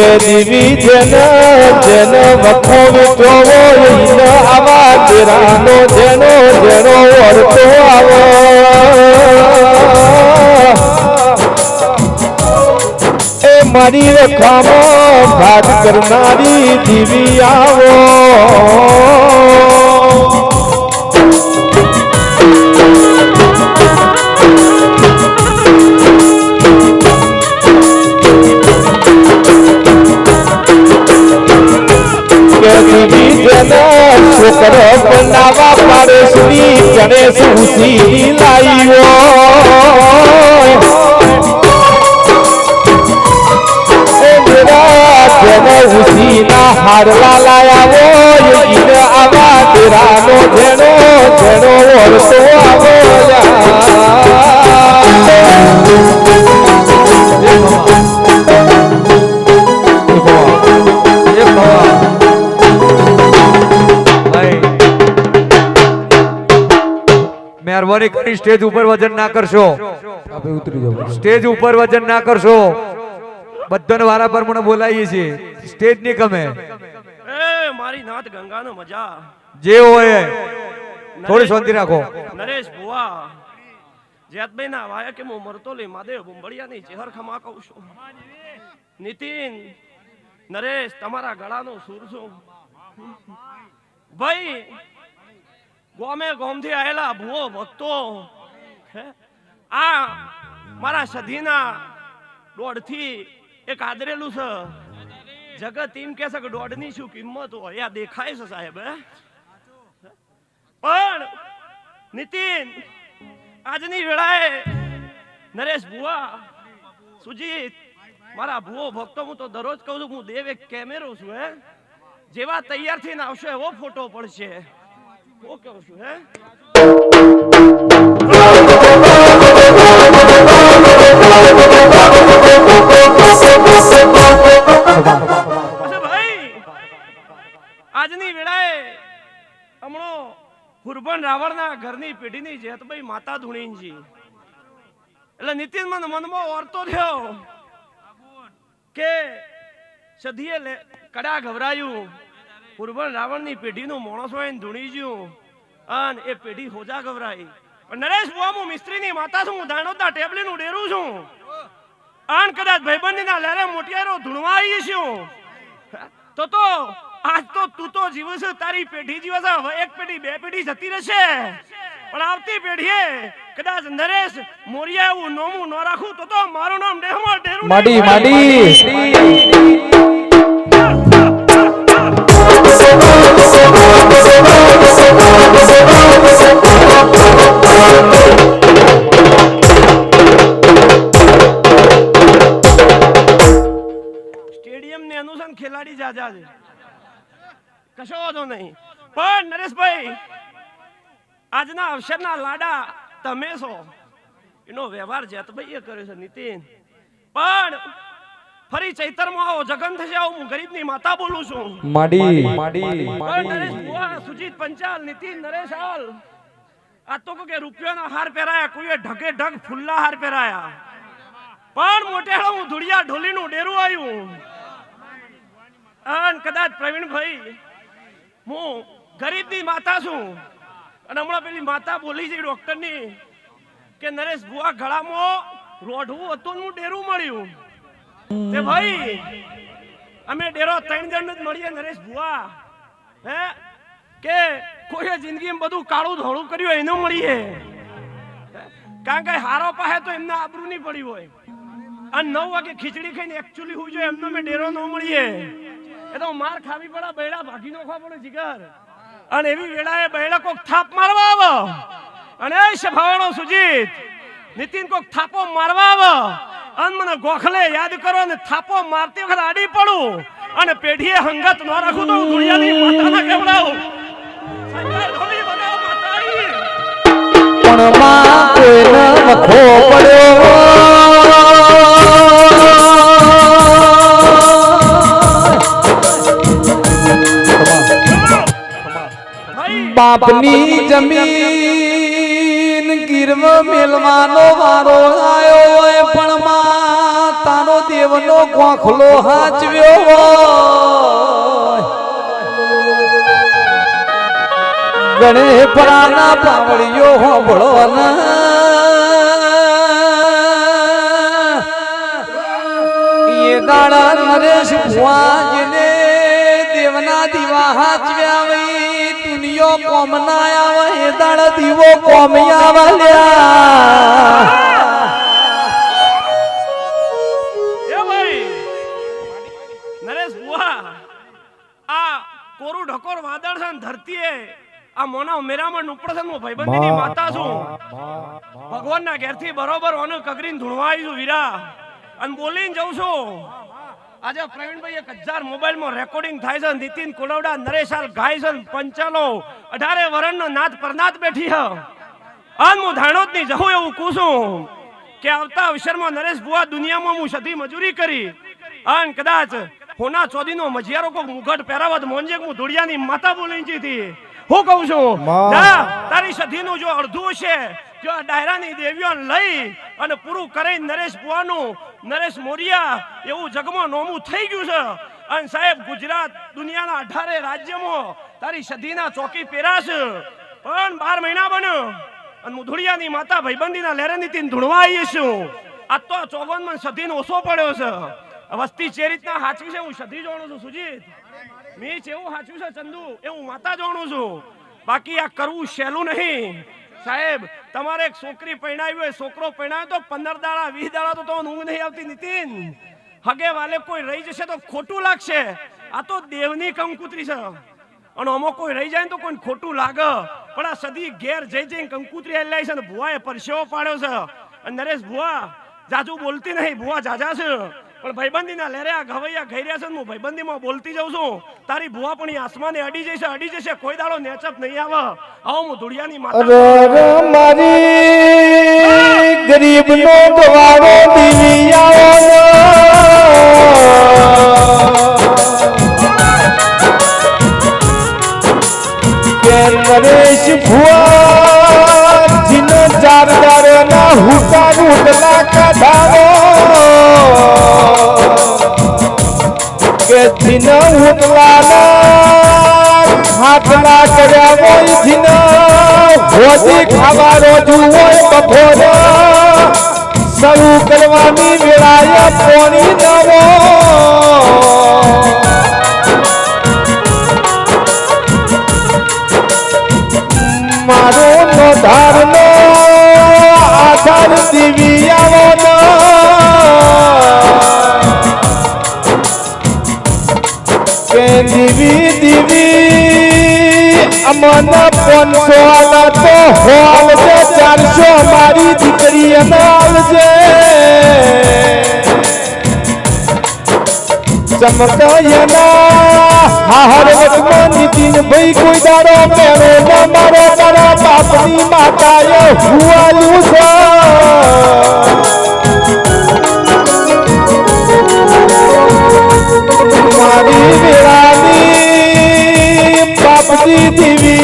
ચહેરાવો ગરીબી જન જન વખો હોય આવા તેરાનો જેનો જેનો વર્તો આવો. એ મારી રખામાં ભાગ કરનારી દીવી આવો. છોકરો બનાવા પાડે સુની ચણે સુસી હારલા લાયા આવા તેરાનો જેનો જેનો વળતો આવો મહેરબાની કરી સ્ટેજ ઉપર વજન ના કરશો. આપણે ઉતરી જાવ સ્ટેજ ઉપર વજન ના કરશો. બધાને વારા પ્રમાણે બોલાવીએ છીએ. સ્ટેજની ગમે એ મારી નાથ ગંગાનો મજા. જે હોય. થોડી શાંતિ રાખો. નરેશ ભુવા. જેતભાઈ ના વાયા કે હું મરતો લઈ માદેવ બુંબળિયાની ચહેર ખમા કહું છું. નીતિન નરેશ તમારા ગળાનો સુર છું. ભાઈ ગોમે ગોમથી આયેલા ભુવો ભક્તો આ મારા સધીના દોડથી એક આદરેલું છે. જગત એમ કે છે કે દોડની શું કિંમત હોય? આ દેખાય છે સાહેબ પણ નીતિન, આજની વેળાએ નરેશ ભુવા, સુજીત, મારા ભુવો ભક્તો, હું તો દરરોજ કહું છું હું દેવ એક કેમેરો છું, હે? જેવા તૈયાર થઈને આવશે એવો ફોટો પડશે. હું કહું છું હે આજની વેળાએ હમણો હુરબન રાવણના ઘરની પેઢીની જેતભાઈ માતા ધુણીજી એટલે નીતિન મન મનમાં ઓરતો થયો કે સધીએ કડા ગભરાયું. હુરબન રાવણની પેઢીનું માણસ હોય ધૂણી જ્યું અને એ પેઢી હોજા ગવરાઈ. પણ નરેશ બુઆ હું મિસ્ત્રીની માતા છું હું દાણોદના ટેબલીનું ડેરું છું. આન કદાચ ભાઈબંધીના લેરે મોટિયારો ધૂણવા આવી છું તો તો આજ તો તું તો જીવસ તારી પેઢી જીવસ હવે એક પેઢી બે પેઢી જતી રહેશે. પણ આવતી પેઢીએ કદાચ નરેશ મોરિયા એવું નોમું ન રાખું તો તો મારું નામ ડેહમાં ડેરું માડી માડી. છે કશો વાંધો નહીં. પણ નરેશભાઈ આજના અવસરના લાડા તમે છો. એનો વ્યવહાર જેતભાઈએ કર્યો છે નીતિન. પણ ફરી ચૈતરમાં આવો જગન થશે આવું હું ગરીબની માતા બોલું છું. માડી. માડી નરેશ સુજીત પંચાલ નીતિન નરેશ હાલ. આ તો કહું કે રૂપિયાના હાર પહેરાયા કોઈએ ઢગે ઢગ ફુલ્લા હાર પહેરાયા. પણ મોટેડો હું ધુડિયા ઢોલીનું ડેરું આવ્યું અને કદાચ પ્રવીણભાઈ, હું ગરીબની માતા છું. અને હમણાં પેલી માતા બોલી છે ડૉક્ટરની કે, નરેશ ગુવા ગળામાં રોઢવું હતું હું ડેરું મળ્યું. તે ભાઈ, અમે ડેરો ત્રણ જણ જ મળીએ, નરેશ, ભુવા. હે? કે કોઈએ જિંદગીમાં બધું કાળું ધોળું કર્યું એનું મળીએ. કારણ કે હારો પાસે તો એમને આબરૂ નહીં પડી હોય. અને નવ વાગે ખીચડી ખાઈને એકચ્યુઅલી હું જો એમનો મેં ડેરો ન મળીએ. એ તો માર ખાવી પડે, બૈડા ભાગી નાખવા પડે જીગર. અને એવી વેળાએ બૈડા કોક થાપ મારવા આવો. અને એ સુજીત, નીતિન કોક થાપો મારવા આવો. અને મને ગોખલે યાદ કરો ને થાપો મારતી વખત આડી પડું. અને પેઢીએ હંગત ન રાખું તો દુનિયાની માતાના કેવડાવું? પણ માં કોઈને બાપની જમીન ગીરવ મેલવાનો વારો આવ્યો હોય પણ માં તારો દેવનો ગોખલો હાચવ્યો હોય. ગણે પરાના પાવડીઓ હોબળો એ દાડા નરેશ ભુવાજીને દેવના દીવા હાચવ્યા વઈ કોમ ના આવે એ દાડા દીવો કોમ આવ્યા એ ભાઈ નરેશ બુઆ આ કોરું ઢકોર વાદળ છે ને ધરતીએ આ મોના ઉમેરામાં નુપડ છે ને હું ભાઈબંધીની માતા છું. ભગવાનના ઘેરથી બરોબર ઓનું કગરીને ધૂણવા આવી છું વીરા. અને બોલીને જઉં છું. આજે પ્રવીણભાઈ એક હજાર મોબાઈલમાં રેકોર્ડિંગ થાય છે નીતિન કુલવડા નરેશાલ ગાય છે પંચાલો અઢારે વરણનો નાથ પરનાથ બેઠી હ અન હું જવું એવું કું કે આવતા અવસરમાં નરેશ બુઆ દુનિયામાં હું સધી મજૂરી કરી. અન કદાચ હોના ચોદીનો મજિયારો કોક મુગટ પહેરાવત મોંજે હું ધુડિયાની માતા બોલી હતી. હું કહું છું તારી સધીનું જો અડધું છે જો આ ડાયરાની દેવીઓ લઈ અને પૂરું કરી નરેશ બુવાનું નરેશ મોરિયા, એવું જગમાં નોમું થઈ ગયું છે. અને સાહેબ, ગુજરાત દુનિયાના અઢારે રાજ્યમાં તારી સધીના ચોકી પહેરાશે પણ બાર મહિના બન્યો. અને મુધુડિયાની માતા ભાઈબંધીના લેરેનીથી ધૂણવા આવીએ છું. આ તો ચોગનમાં સધીનો ઓછો પડ્યો છે. વસ્તી જે રીતના હાચવી છે, હું સધી જાણું છું, સુજીત. મેં જેવું હાચવ્યું છે, ચંદુ. એવું માતા જાણું છું. બાકી આ કરવું સહેલું નહીં. સાહેબ, તમારે એક છોકરી પરણાવી હોય, છોકરો પરણાવ્યો તો પંદર દાડા, વીસ દાડા તો તમને ઊંઘ નહીં આવતી, નીતિન. હગે વાલે કોઈ રહી જશે તો ખોટું લાગશે. આ તો દેવની કંકુતરી છે. અને અમો કોઈ રહી જાય ને તો કોઈ ખોટું લાગે. પણ આ સદી ઘેર જઈ જઈને કંકુતરી આલી છે ને ભુવાએ પરસેવો પાડ્યો છે. અને નરેશ ભુવા, જાજુ બોલતી નહીં, ભુવા જાજા છે. પણ ભાઈબંધીના લેરે આ ઘવૈયા ઘઈ રહ્યા છે ને હું ભાઈબંધીમાં બોલતી જાઉં છું. તારી ભુવા પણ આસમાને અડી જશે અડી જશે કોઈ દાડો નેચપ નહીં આવે. આવો હું ધુડિયાની માતા મારી ગરીબ નો કે નરેશ ભુવા જીન ચાર ચાર ના હુટા રૂટલા કાઢાવો કે જીન હોય બપોરે શરૂ કરવાની વેળાએ પોણી નવો મારો નો ધારનો આધાર દિવ્યાનો કે દીવી દીવી અમન પાંચસો આલા તો ચારસો મારી દીકરી અનાલ છે ચમકયના હાહર વચમાં નીતિન ભાઈ કોઈ દાડો મેળો તારા બાપની માતાએ હુવાલું છે. મારી